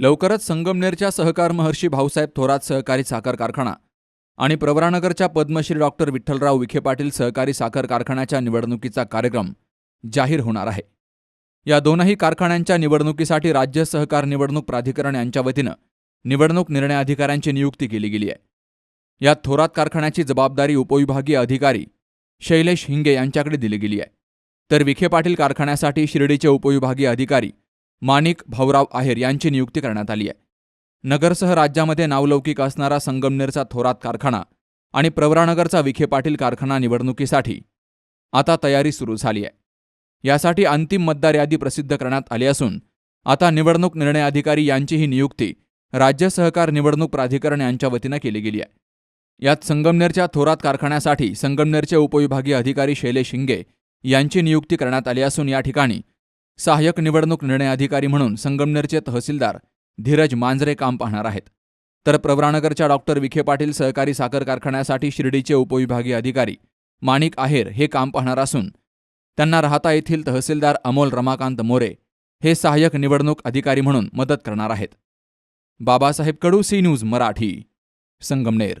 लवकरच संगमनेरच्या सहकार महर्षी भाऊसाहेब थोरात सहकारी साखर कारखाना आणि प्रवरानगरच्या पद्मश्री डॉक्टर विठ्ठलराव विखे पाटील सहकारी साखर कारखान्याच्या निवडणुकीचा कार्यक्रम जाहीर होणार आहे. या दोनही कारखान्यांच्या निवडणुकीसाठी राज्य सहकार निवडणूक प्राधिकरण यांच्या वतीनं निवडणूक निर्णय अधिकाऱ्यांची नियुक्ती केली गेली आहे. यात थोरात कारखान्याची जबाबदारी उपविभागीय अधिकारी शैलेश हिंगे यांच्याकडे दिली गेली आहे. तर विखे पाटील कारखान्यासाठी शिर्डीचे उपविभागीय अधिकारी माणिक भाऊराव आहेर यांची नियुक्ती करण्यात आली आहे. नगरसह राज्यामध्ये नावलौकिक असणारा संगमनेरचा थोरात कारखाना आणि प्रवरानगरचा विखे पाटील कारखाना निवडणुकीसाठी आता तयारी सुरू झाली आहे. यासाठी अंतिम मतदार यादी प्रसिद्ध करण्यात आली असून आता निवडणूक निर्णय अधिकारी यांचीही नियुक्ती राज्य सहकार निवडणूक प्राधिकरण यांच्या वतीनं केली गेली आहे. यात संगमनेरच्या थोरात कारखान्यासाठी संगमनेरचे उपविभागीय अधिकारी शैलेश शिंगे यांची नियुक्ती करण्यात आली असून या ठिकाणी सहाय्यक निवडणूक निर्णय अधिकारी म्हणून संगमनेरचे तहसीलदार धीरज मांजरे काम पाहणार आहेत. तर प्रवरानगरच्या डॉक्टर विखे पाटील सहकारी साखर कारखान्यासाठी शिर्डीचे उपविभागीय अधिकारी माणिक आहेर हे काम पाहणार असून त्यांना राहता येथील तहसीलदार अमोल रमाकांत मोरे हे सहाय्यक निवडणूक अधिकारी म्हणून मदत करणार आहेत. Babasaheb Kadu C news Marathi Sangamner.